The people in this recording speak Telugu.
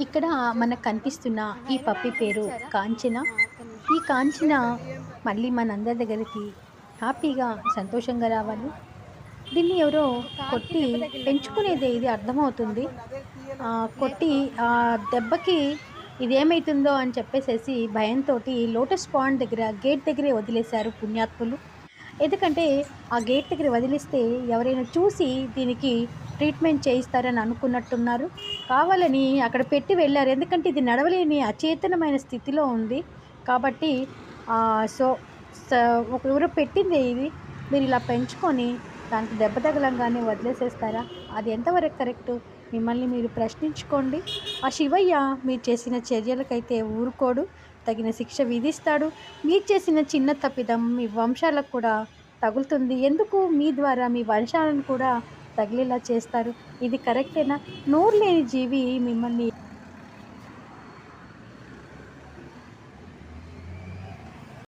ఇక్కడ మనకు కనిపిస్తున్న ఈ పప్పి పేరు కాంచన. ఈ కాంచన మళ్ళీ మనందరి దగ్గరికి హ్యాపీగా సంతోషంగా రావాలి. దీన్ని ఎవరో కొట్టి పెంచుకునేది ఇది అర్థమవుతుంది. కొట్టి ఆ దెబ్బకి ఇదేమవుతుందో అని చెప్పేసేసి భయంతో లోటస్ పాండ్ దగ్గర గేట్ దగ్గరే వదిలేశారు పుణ్యాత్ములు. ఎందుకంటే ఆ గేట్ దగ్గర వదిలిస్తే ఎవరైనా చూసి దీనికి ట్రీట్మెంట్ చేయిస్తారని అనుకున్నట్టున్నారు. కావాలని అక్కడ పెట్టి వెళ్ళారు. ఎందుకంటే ఇది నడవలేని అచేతనమైన స్థితిలో ఉంది. కాబట్టి సో ఒక ఎవరో పెట్టింది ఇది. మీరు ఇలా పెంచుకొని దానికి దెబ్బ తగలంగానే వదిలేసేస్తారా? అది ఎంతవరకు కరెక్ట్? మిమ్మల్ని మీరు ప్రశ్నించుకోండి. ఆ శివయ్య మీరు చేసిన చర్యలకైతే ఊరుకోడు. తగిన శిక్ష విధిస్తాడు. మీరు చేసిన చిన్న తప్పిదం మీ వంశాలకు కూడా తగులుతుంది. ఎందుకు? మీ ద్వారా మీ వంశాలను కూడా తగిలేలా చేస్తారు. ఇది కరెక్టేనా? నోరు లేని జీవి మిమ్మల్ని